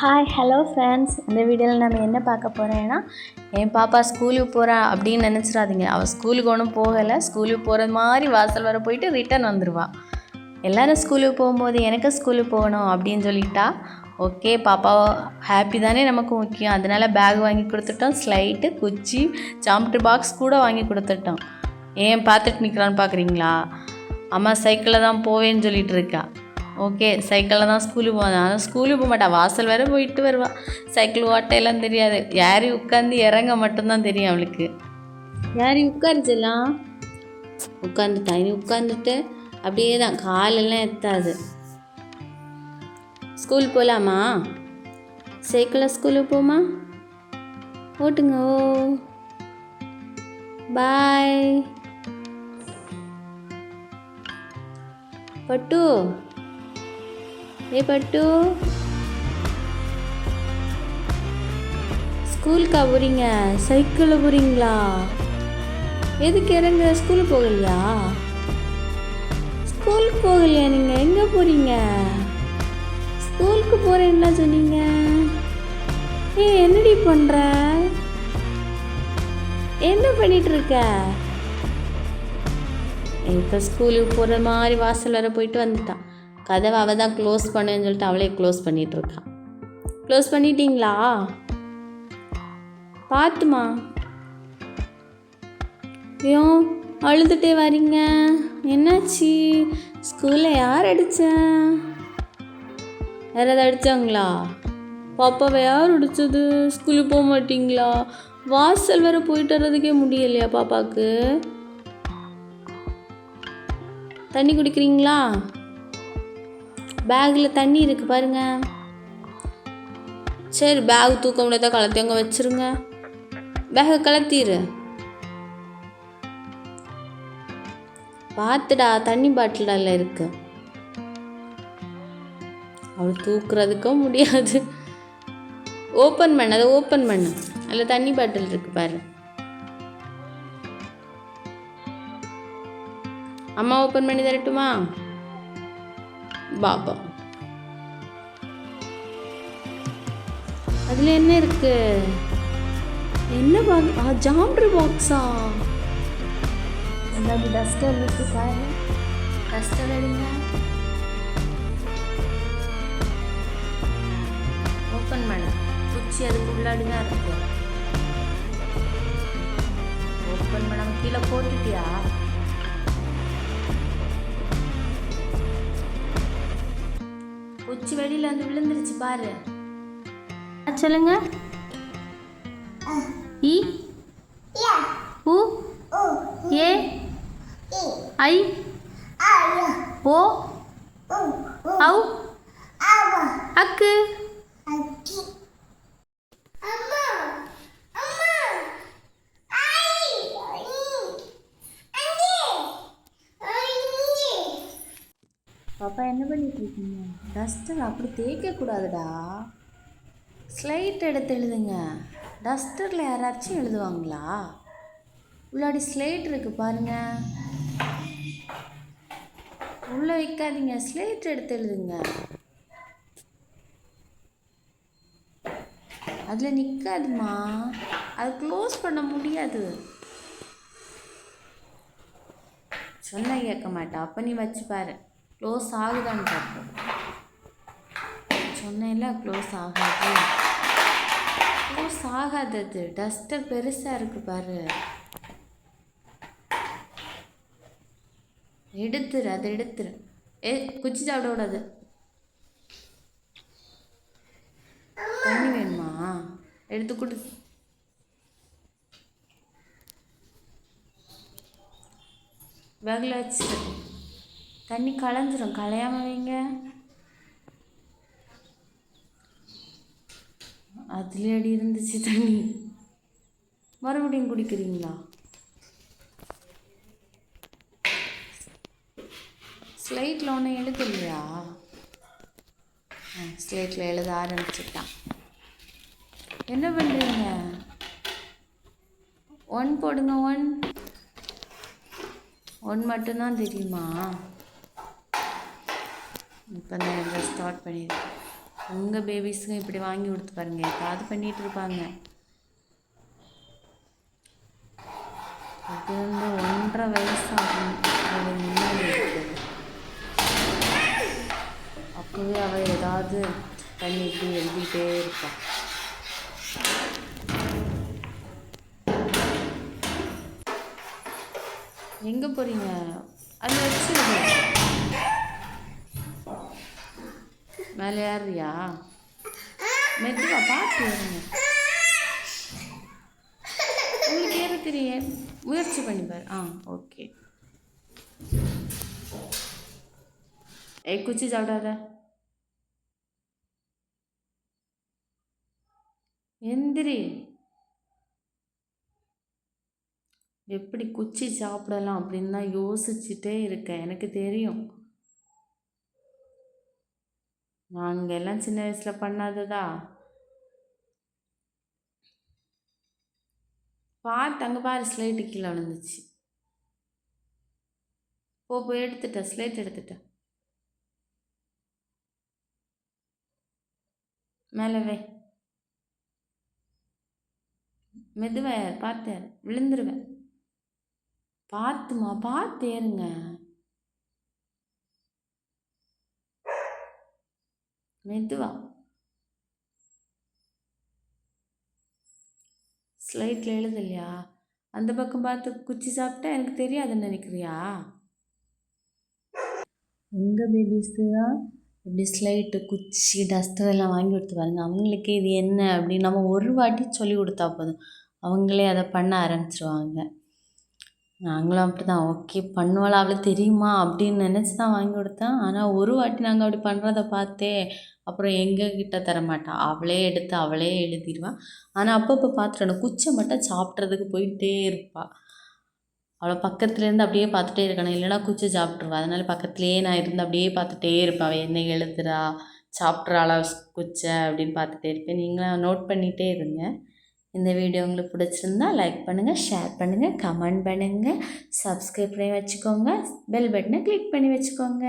Hi hello friends இந்த வீடியோவில் நம்ம என்ன பார்க்க போகிறேன்னா என் பாப்பா ஸ்கூலுக்கு போகிறா அப்படின்னு நினச்சிடாதீங்க. அவள் ஸ்கூலுக்கு ஒன்றும் போகலை. ஸ்கூலுக்கு போகிறது மாதிரி வாசல் வர போயிட்டு ரிட்டர்ன் வந்துடுவா எல்லோரும் ஸ்கூலுக்கு போகும்போது எனக்கு ஸ்கூலுக்கு போகணும் அப்படின்னு சொல்லிட்டா. ஓகே பாப்பா ஹாப்பி தானே நமக்கு முக்கியம். அதனால பேக் வாங்கி கொடுத்துட்டோம். ஸ்லைட்டு குச்சி ஜாமெட்ரி பாக்ஸ் கூட வாங்கி கொடுத்துட்டோம். ஏன் பார்த்துட்டு நிற்கிறான்னு பார்க்குறீங்களா அம்மா சைக்கிளில் தான் போவேன்னு சொல்லிட்டு இருக்கா. ஓகே சைக்கிளில் தான் ஸ்கூலுக்கு போவேன் ஆனால் ஸ்கூலுக்கு போக மாட்டான் வாசல் வரை போயிட்டு வருவான் சைக்கிள் ஓட்டையெல்லாம் தெரியாது. யாரி உட்காந்து இறங்க மட்டும்தான் தெரியும் அவளுக்கு. யாரி உட்காந்துச்சலாம் உட்காந்துட்டா இனி உட்காந்துட்டு அப்படியே தான். காலெல்லாம் எத்தாது. ஸ்கூல் போகலாமா சைக்கிளில் ஸ்கூலுக்கு போமா? ஓட்டுங்க ஓ. பாய் பட்டு. பட்டு. ஸ்கூலுக்கா போகிறீங்க சைக்கிளில் போகிறீங்களா எதுக்கு இறங்க ஸ்கூலுக்கு போகலையா? ஸ்கூலுக்கு போகலையா நீங்கள் எங்கே போகிறீங்க ஸ்கூலுக்கு போகிறேன்னா சொன்னீங்க? ஏ என்னடி பண்ணுற என்ன பண்ணிகிட்ருக்க இருக்க இப்போ ஸ்கூலுக்கு போகிற மாதிரி வாசல் வர போயிட்டு வந்துட்டான். கதவை அவள் தான் க்ளோஸ் பண்ணுன்னு சொல்லிட்டு அவளே க்ளோஸ் பண்ணிகிட்ருக்கான் க்ளோஸ் பண்ணிட்டீங்களா? பார்த்துமா ஐயோ அழுதுகிட்டே வரீங்க. என்னாச்சு? ஸ்கூலில் யார் அடித்தா எதாவது அடித்தாங்களா பாப்பாவை யார் அடித்தது ஸ்கூலுக்கு போக மாட்டிங்களா? வாசல் வேறு போயிட்டு வர்றதுக்கே முடியலையா பாப்பாவுக்கு? தண்ணி குடிக்கிறீங்களா? பேக்கில் தண்ணி இருக்கு பாருங்க. சரி பேக் தூக்க முடியாத கலத்தி அங்கே வச்சுருங்க. பேக்கை கலத்திடு பார்த்துடா தண்ணி பாட்டிலில் இருக்கு. அவள் தூக்குறதுக்கும் முடியாது. ஓப்பன் பண்ண அதை ஓப்பன் பண்ணு. அதில் தண்ணி பாட்டில் இருக்கு பாரு. அம்மா ஓப்பன் பண்ணி தரட்டுமா? பாபா அதில் என்ன இருக்கு? என்ன பாக் ஆ ஜாம்ட்ரி பாக்ஸா இந்த டஸ்டர் இருக்கு பாரு டஸ்டர் எடுங்க. ஓப்பன் பண்ண. குச்சி அதுக்கு உள்ளாடி தான் இருக்கு. ஓப்பன் பண்ணாமல் கீழே போட்டுட்டியா? குச்சி வெளியில வந்து விழுந்துருச்சு பாரு ஆ, சொல்லுங்க இ உ ஏ ஐ ஓ ஔ அக்கு அப்பா என்ன பண்ணிட்டு இருக்கீங்க டஸ்டர் அப்படி தேய்க்கக்கூடாதுடா ஸ்லைட் எடுத்து எழுதுங்க. டஸ்டரில் யாராச்சும் எழுதுவாங்களா? உள்ளாடி ஸ்லேட் இருக்குது பாருங்கள் உள்ளே வைக்காதீங்க. ஸ்லேட் எடுத்து எழுதுங்க. அதில் நிற்காதுமா அது க்ளோஸ் பண்ண முடியாது. சொன்ன கேட்க மாட்டா. அப்போ நீ வச்சு பாரு க்ளோஸ் ஆகுதான்னு பார்ப்போம். சொன்னேன்ல க்ளோஸ் ஆகாது. க்ளோஸ் ஆகாது அது டஸ்டர் பெருசாக இருக்குது பாரு. எடுத்துரு அதை எடுத்துரு. ஏ குச்சி சாப்பிட கூடாது. தண்ணி வேணுமா? எடுத்து கொடு. பேக்கில் வச்சு தண்ணி கலைஞ்சிரும் கலையாமல் வைங்க. அதுலேயே அடி இருந்துச்சு தண்ணி. மறுபடியும் குடிக்கிறீங்களா? ஸ்லைட்டில் ஒன்றும் எழுதலையா? ஸ்லேட்டில் எழுத ஆரம்பிச்சிட்டான். என்ன பண்ணுறீங்க ஒன் போடுங்க ஒன் ஒன் மட்டும்தான் தெரியுமா? இப்போ நான் ஸ்டார்ட் பண்ணியிருக்கேன் உங்கள் பேபிஸுக்கும் இப்படி வாங்கி கொடுத்து பாருங்க. ஏதாவது பண்ணிகிட்டு இருப்பாங்க. அது வந்து ஒன்றரை வயசு ஆகும் அது முன்னாடி இருக்குது. அப்போவே அவள் ஏதாவது பண்ணி இப்படி எழுதிட்டே இருப்பாள் எங்கே போகிறீங்க அதை வச்சு மேலே ஏறியா மெதுவா பார்த்து ஏறுங்க உங்களுக்கு ஏற தெரிய முயற்சி பண்ணி பாரு ஆ ஓகே ஏய் குச்சி சாப்பிடாத எந்திரி எப்படி குச்சி சாப்பிடலாம் அப்படின்னு தான் யோசிச்சுட்டே இருக்கேன் எனக்கு தெரியும் நாங்கள் எல்லாம் சின்ன வயசில் பண்ணாததா? பார்த்து அங்கே பாரு ஸ்லேட்டு கீழே விழுந்துச்சு. போ போய் எடுத்துட்டேன் ஸ்லேட் எடுத்துட்டேன் மேலவே வை. பார்த்தேன் விழுந்துருவேன் பார்த்துமா பார்த்து ஏறுங்க. மெதுவா. ஸ்லைட்டில் எழுது இல்லையா அந்த பக்கம் பார்த்து குச்சி சாப்பிட்டா எனக்கு தெரியாதுன்னு நினைக்கிறியா? உங்கள் பேபிஸு தான் இப்படி ஸ்லைட்டு குச்சி டஸ்டர் எல்லாம் வாங்கி கொடுத்து பாருங்கள் அவங்களுக்கு இது என்ன அப்படின்னு நம்ம ஒரு வாட்டி சொல்லி கொடுத்தா போதும். அவங்களே அதை பண்ண ஆரம்பிச்சிருவாங்க. நாங்களும் அப்படி தான் ஓகே பண்ணுவாளா அவளுக்கு தெரியுமா அப்படின்னு நினச்சி தான் வாங்கி கொடுத்தேன். ஆனால் ஒரு வாட்டி நாங்கள் அப்படி பண்ணுறத பார்த்தே அப்புறம் எங்கள் கிட்ட தரமாட்டா. அவளே எடுத்து அவளே எழுதிடுவாள் ஆனால் அப்பப்போ பார்த்துட்டணும் குச்சை மட்டும் சாப்பிட்றதுக்கு போயிட்டே இருப்பாள் அவளை பக்கத்துலேருந்து அப்படியே பார்த்துட்டே இருக்கணும். இல்லைனா குச்சி சாப்பிட்ருவா அதனால பக்கத்துலேயே நான் இருந்து அப்படியே பார்த்துட்டே இருப்பேன் அவள் என்ன எழுதுறா சாப்பிட்றாளா குச்சை அப்படின்னு பார்த்துட்டே இருப்பேன். நீங்களும் நோட் பண்ணிகிட்டே இருங்க. இந்த வீடியோ உங்களுக்கு பிடிச்சிருந்தா லைக் பண்ணுங்கள் ஷேர் பண்ணுங்கள் கமெண்ட் பண்ணுங்கள் சப்ஸ்கிரைப் பண்ணி வச்சுக்கோங்க பெல் பட்டனை கிளிக் பண்ணி வச்சுக்கோங்க.